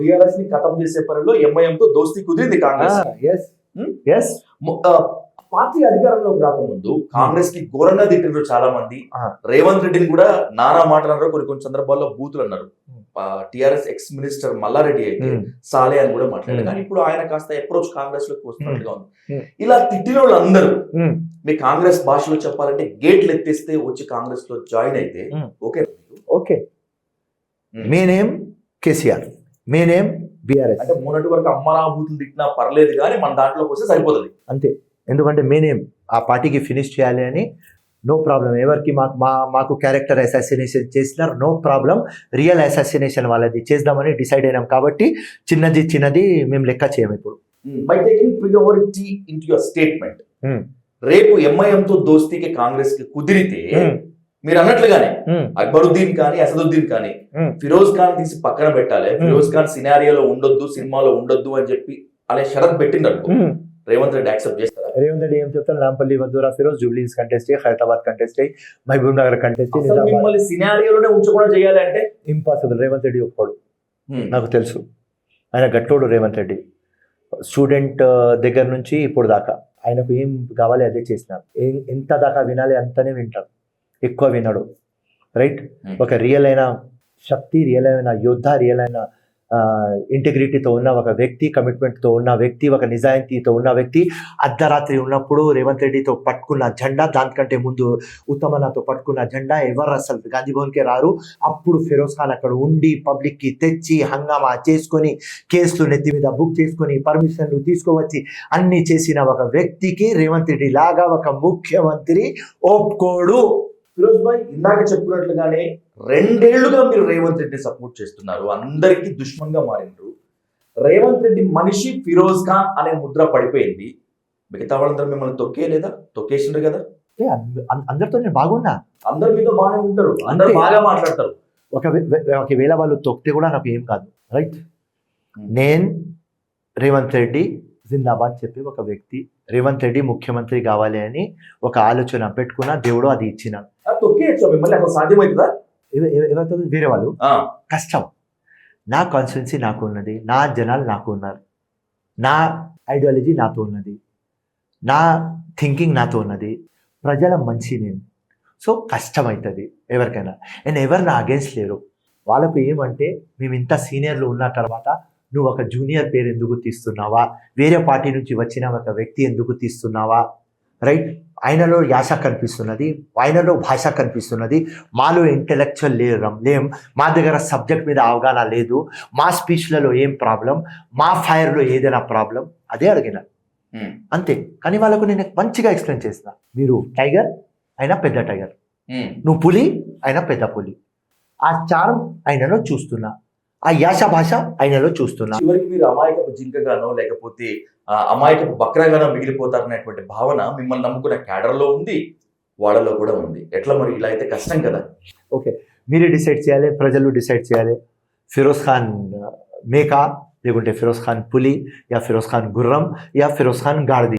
బీఆర్ఎస్ని ఖతం చేసే పనిలో ఎంఐఎం తో దోస్తీ కుదిరింది కాంగ్రెస్. పార్టీ అధికారంలోకి రాకముందు కాంగ్రెస్కి ఘోరంగా తిట్టినారు చాలా మంది. రేవంత్ రెడ్డిని కూడా నానా మాటలు అన్నారు కొన్ని కొన్ని సందర్భాల్లో బూతులు అన్నారు. టిఆర్ఎస్ ఎక్స్ మినిస్టర్ మల్లారెడ్డి అయితే సాలే అని కూడా మాట్లాడారు. కానీ ఇప్పుడు ఆయన కాస్త అప్రోచ్ కాంగ్రెస్లోకి వస్తున్నట్టుగా ఉంది. ఇలా తిట్టిన వాళ్ళందరూ మీ కాంగ్రెస్ భాషలో చెప్పాలంటే గేట్లు ఎత్తేస్తే వచ్చి కాంగ్రెస్లో జాయిన్ అయితే. ఓకే. ఓకే. మీ నేమ్ కేసీఆర్. మీ నేమ్ బీఆర్ఎస్. అంటే మొన్నటి వరకు అమ్మనా బూతులు తిట్టినా పర్లేదు కానీ మన దాంట్లోకి వస్తే సరిపోతుంది. అంతే. ఎందుకంటే మీ నేమ్ ఆ పార్టీకి ఫినిష్ చేయాలి అని నో ప్రాబ్లం. ఎవరికి మాకు మా మాకు క్యారెక్టర్ అసాసినేషన్ చేసినారు నో ప్రాబ్లం. రియల్ అసాసినేషన్ వాళ్ళది. చేద్దామని డిసైడ్ అయినాం కాబట్టి చిన్నది చిన్నది మేము లెక్క చేయము ఇప్పుడు. By taking priority in your statement Hmm. రేపు ఎంఐఎం తో దోస్తీకి కాంగ్రెస్కి కుదిరితే మీరు అన్నట్లుగానే అక్బరుద్దీన్ కానీ అసదుద్దీన్ కానీ. ఫిరోజ్ ఖాన్ తీసి పక్కన పెట్టాలి. ఫిరోజ్ ఖాన్ సినారియోలో ఉండొద్దు సినిమాలో ఉండొద్దు అని చెప్పి అనే షరత్ పెట్టిండనుకో. రేవంత్ రెడ్డి యాక్సెప్ట్ చేస్తారా? రేవంత్ రెడ్డి ఏం చెప్తారు నాంపల్లి వద్దూరా ఫిరోజ్ జూబ్లీస్ contest Hyderabad contest Mahabub Nagar contest మిమ్మల్ని సినారియోలోనే ఉంచకుండా చేయాలి అంటే? ఇంపాసిబుల్ రేవంత్ రెడ్డి ఒప్పుకోడు. Hmm. నాకు తెలుసు. ఆయన గట్టోడు రేవంత్ రెడ్డి. స్టూడెంట్ దగ్గర నుంచి ఇప్పుడు దాకా. ఆయనకు ఏం కావాలి అదే చేసినారు. ఎంత దాకా వినాలి అంతనే వింటారు. ఎక్కువ వినడు రైట్? Hmm. ఒక రియల్ అయిన శక్తి రియల్ అయిన యోద్ధ రియల్ అయిన ఇంటిగ్రిటీతో ఉన్న ఒక వ్యక్తి కమిట్మెంట్తో ఉన్న వ్యక్తి ఒక నిజాయితీతో ఉన్న వ్యక్తి అర్ధరాత్రి ఉన్నప్పుడు రేవంత్ రెడ్డితో పట్టుకున్న జెండా దానికంటే ముందు ఉత్తమనతో పట్టుకున్న జెండా ఎవరు అసలు గాంధీ భవన్కే రారు? అప్పుడు ఫిరోజ్ ఖాన్ అక్కడ ఉండి పబ్లిక్కి తెచ్చి హంగామా చేసుకొని కేసులు నెత్తి మీద బుక్ చేసుకొని పర్మిషన్లు తీసుకువచ్చి అన్ని చేసిన ఒక వ్యక్తికి రేవంత్ రెడ్డి లాగా ఒక ముఖ్యమంత్రి ఒప్పుకోడు. ఫిరోజ్ భాయ్ ఇందాక చెప్పుకున్నట్లుగానే రెండేళ్ళుగా మీరు రేవంత్ రెడ్డి సపోర్ట్ చేస్తున్నారు. అందరికీ దుష్మన్గా మారిండ్రు. రేవంత్ రెడ్డి మనిషి ఫిరోజ్ ఖాన్ అనే ముద్ర పడిపోయింది. మిగతా వాళ్ళందరూ మిమ్మల్ని తొక్కేయలేదా తొక్కేసిండ్రు కదా? అందరితో నేను బాగున్నా. అందరు మీతో బాగానే ఉంటారు. అందరు. బాగా మాట్లాడతారు. ఒక ఒకవేళ వాళ్ళు తొక్కితే కూడా నాకు ఏం కాదు. రైట్ నేను రేవంత్ రెడ్డి జిందాబాద్ చెప్పి ఒక వ్యక్తి. రేవంత్ రెడ్డి ముఖ్యమంత్రి కావాలి అని ఒక ఆలోచన పెట్టుకున్న దేవుడు అది ఇచ్చినాడు తొక్కేయచ్చా మిమ్మల్ని అసలు సాధ్యమవుతుందా? ఎవ- ఎవ- ఎవరితో? వేరే వాళ్ళు కష్టం. నా కాన్స్టిట్యున్సీ నాకు ఉన్నది. నా జనాలు నాకు ఉన్నారు. నా ఐడియాలజీ నాతో ఉన్నది. నా థింకింగ్ నాతో ఉన్నది. ప్రజల మంచి నేను. సో కష్టమవుతుంది ఎవరికైనా. అండ్ ఎవరు నా అగేన్స్ట్ లేరు. వాళ్ళకు ఏమంటే మేము ఇంత సీనియర్లు ఉన్న తర్వాత నువ్వు ఒక జూనియర్ పేరు ఎందుకు తీస్తున్నావా? వేరే పార్టీ నుంచి వచ్చిన ఒక వ్యక్తి ఎందుకు తీస్తున్నావా? రైట్? ఆయనలో యాస కనిపిస్తున్నది ఆయనలో భాష కనిపిస్తున్నది. మాలో ఇంటెలెక్చువల్ లేరం లేం మా దగ్గర సబ్జెక్ట్ మీద అవగాహన లేదు. మా స్పీచ్లలో ఏం ప్రాబ్లం మా ఫైర్లో ఏదైనా ప్రాబ్లం అదే అడిగిన. ఉమ్, అంతే. కానీ వాళ్ళకు నేను మంచిగా ఎక్స్ప్లెయిన్ చేసిన. మీరు టైగర్ అయినా పెద్ద టైగర్ ఉమ్, నువ్వు పులి అయినా పెద్ద పులి. ఆ చారం ఆయనలో చూస్తున్నా. ఆ యాస భాష ఆయనలో చూస్తున్నా. చివరికి మీరు అమాయకపు జింకగానో లేకపోతే అమాయకపు బక్రాగానో మిగిలిపోతారనేటువంటి భావన మిమ్మల్ని నమ్ముకున్న క్యాడర్లో ఉంది వాళ్ళలో కూడా ఉంది. ఎట్లా మరి? ఇలా అయితే కష్టం కదా. ఓకే. మీరే డిసైడ్ చేయాలి ప్రజలు డిసైడ్ చేయాలి. ఫిరోజ్ ఖాన్ మేకా లేకుంటే ఫిరోజ్ ఖాన్ పులి యా ఫిరోజ్ ఖాన్ గుర్రం యా ఫిరోజ్ ఖాన్ గాడిది.